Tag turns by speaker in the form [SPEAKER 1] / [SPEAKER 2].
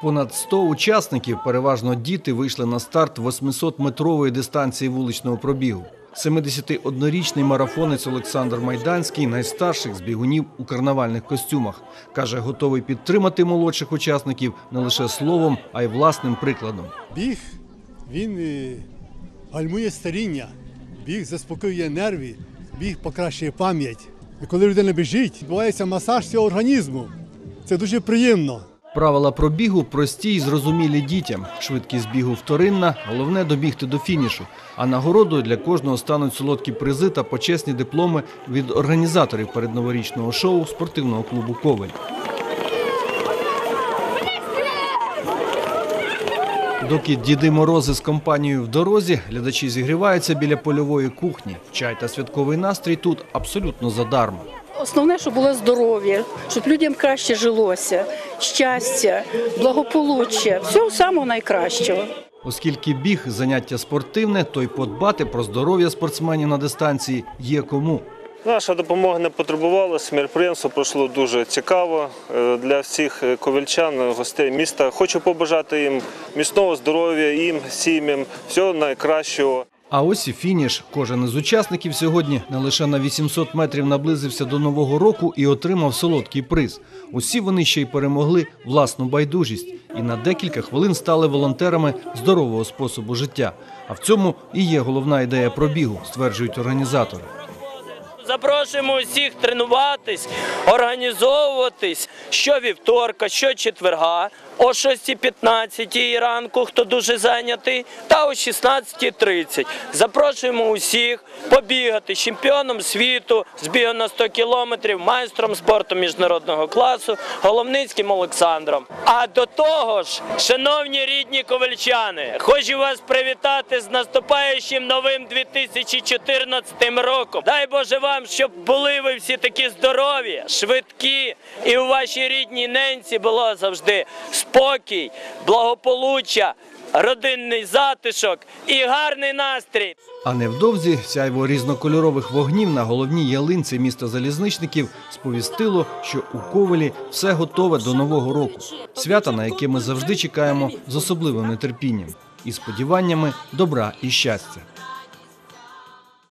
[SPEAKER 1] Понад 100 учасників, переважно діти, вийшли на старт 800-метрової дистанції вуличного пробігу. 71-річний марафонець Олександр Майданський найстарших з бігунів у карнавальних костюмах. Каже, готовий підтримати молодших учасників не лише словом, а й власним прикладом.
[SPEAKER 2] Біг він е, гальмує старіння, біг заспокоює нерви, біг покращує пам'ять. І коли людина біжить, відбувається масаж цього організму. Це дуже приємно.
[SPEAKER 1] Правила пробігу прості й зрозумілі дітям. Швидкість бігу вторинна, головне добігти до фінішу. А нагородою для кожного стануть солодкі призи та почесні дипломи від організаторів передноворічного шоу спортивного клубу Ковель. Доки діди морози з компанією в дорозі, глядачі зігріваються біля польової кухні. Чай та святковий настрій тут абсолютно задарма.
[SPEAKER 3] Основне, щоб було здоров'я, щоб людям краще жилося, щастя, благополуччя, всього самого найкращого.
[SPEAKER 1] Оскільки біг заняття спортивне, то й подбати про здоров'я спортсменів на дистанції є кому.
[SPEAKER 4] Наша допомога не потребувалася. Мероприємство пройшло дуже цікаво е, для всіх е, ковільчан, гостей міста. Хочу побажати їм міцного здоров'я, їм, сім'ям, всього найкращого.
[SPEAKER 1] А ось і фініш. Кожен із учасників сьогодні не лише на 800 метрів наблизився до нового року і отримав солодкий приз. Усі вони ще й перемогли власну байдужість і на декілька хвилин стали волонтерами здорового способу життя. А в цьому і є головна ідея пробігу, стверджують організатори.
[SPEAKER 5] Запрошуємо усіх тренуватись, організовуватись що вівторка, що четверга, о 6.15 ранку, хто дуже зайнятий, та о 16.30. Запрошуємо усіх побігати чемпіоном світу, з бігу на 100 кілометрів, майстром спорту міжнародного класу, Головницьким Олександром. А до того ж, шановні рідні ковальчани, хочу вас привітати з наступаючим новим 2014 роком. Дай Боже вам, щоб були ви всі такі здорові, швидкі, і у вашій рідній ненці було завжди спокій, благополуччя, родинний затишок і гарний настрій.
[SPEAKER 1] А невдовзі сяйво різнокольорових вогнів на головній ялинці міста залізничників сповістило, що у Ковелі все готове до нового року. Свята, на яке ми завжди чекаємо з особливим нетерпінням і сподіваннями добра і щастя.